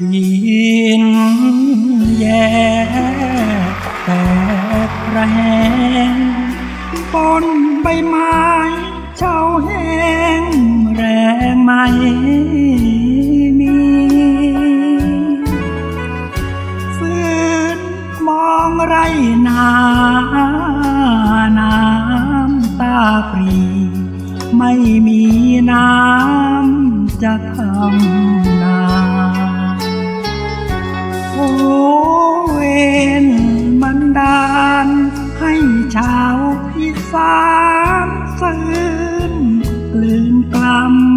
ยินแย่แตกระแหงปนใบไม้เช่าแห้งแรงไม่มีฟื้นมองไรนาน้ำตาปรี ไม่มีน้ำจะทำ เวนบันดาล ให้ชาวอีสานซื่นกลืนกลำ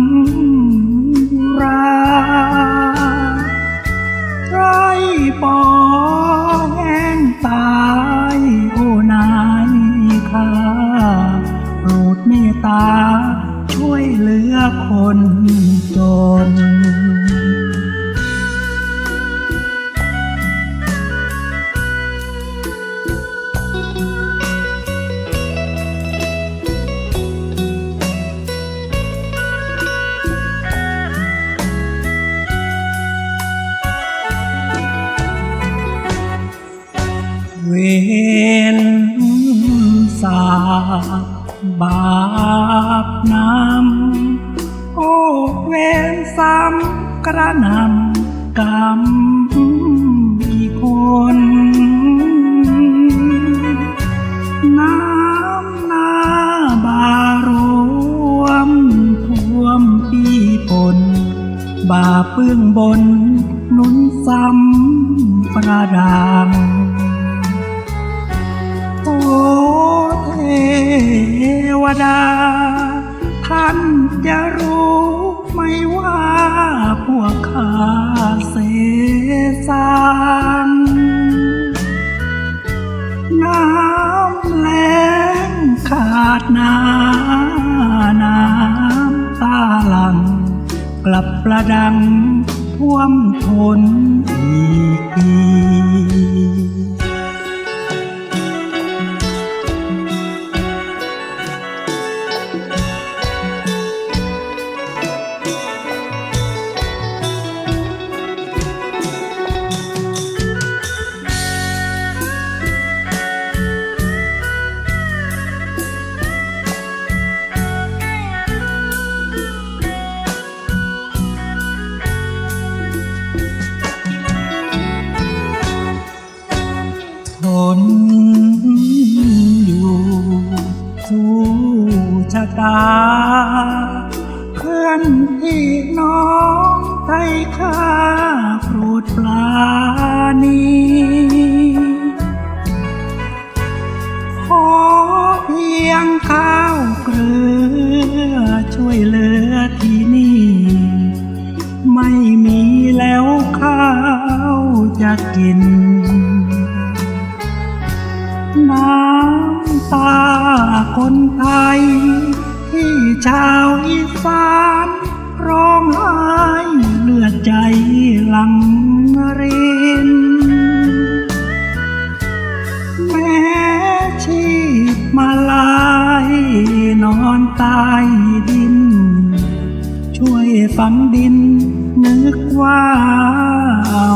วนสาบบาปน้ำโอ้เวนซ้ำกระนำกรรมอีกคนน้ำนาบารวมท่วมปีปนบาปเปื้องบนนุนซ้ำประดัง ดา ท่านจะรู้ไหม่ว่าพวกข้าเสสางน้ำแล้งขาดนาน้ำตาหลัง กลับประดังท่วมทน น ตาเพื่อนพี่น้องไทยข้าโปรดปลานีขอเพียงข้าวเกลือช่วยเหลือที่นี่ ไม่มีแล้วข้าวจะกินน้ำตาคนไทย ที่ชาวอีสานร้องไห้เลือดใจหลังรินแม้ชีพมาลายนอนตายดิน ช่วยฝังดินนึกว่าเอา